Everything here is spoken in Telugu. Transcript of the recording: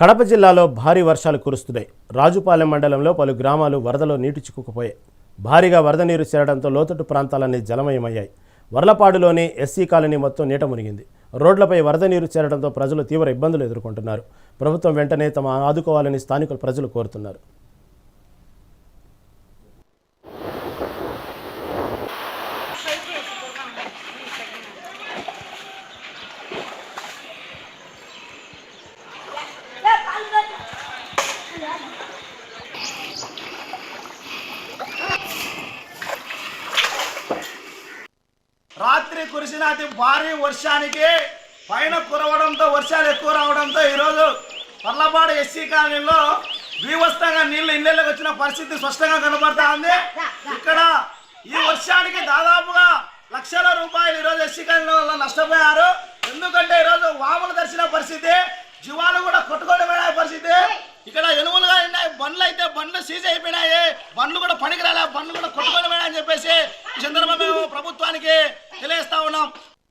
కడప జిల్లాలో భారీ వర్షాలు కురుస్తున్నాయి. రాజుపాలెం మండలంలో పలు గ్రామాలు వరదలో నీటి చిక్కుకుపోయాయి. భారీగా వరద నీరు చేరడంతో లోతట్టు ప్రాంతాలన్నీ జలమయమయ్యాయి. వర్లపాడులోని ఎస్సీ కాలనీ మొత్తం నీట మునిగింది. రోడ్లపై వరద నీరు చేరడంతో ప్రజలు తీవ్ర ఇబ్బందులు ఎదుర్కొంటున్నారు. ప్రభుత్వం వెంటనే తమ ఆదుకోవాలని స్థానికులు ప్రజలు కోరుతున్నారు. రాత్రి కురిసిన అతి భారీ వర్షానికి పైన కురవడంతో వర్షాలు ఎక్కువ రావడంతో ఈరోజు పర్లపాడు ఎస్సీ కాలనీలో బీభత్సంగా నీళ్ళు ఇళ్ళకి వచ్చిన పరిస్థితి స్పష్టంగా కనబడతా ఉంది. ఇక్కడ ఈ వర్షానికి దాదాపుగా లక్షల రూపాయలు ఈరోజు ఎస్సీ కాలనీలో నష్టపోయారు. ఎందుకంటే ఈరోజు వాములు దర్శన పరిస్థితి జీవాలు కూడా కొట్టుకొని పరిస్థితి. ఇక్కడ ఎనుములుగా ఉన్నాయి. బండ్లు అయితే బండ్లు సీజ్ అయిపోయినాయి. బండ్లు కూడా పనికిరాలే బండ్లు కూడా కొట్టుకొని పోయినాయని చెప్పేసి చంద్రబాబు ప్రభుత్వానికి తెలియజేస్తా ఉన్నాం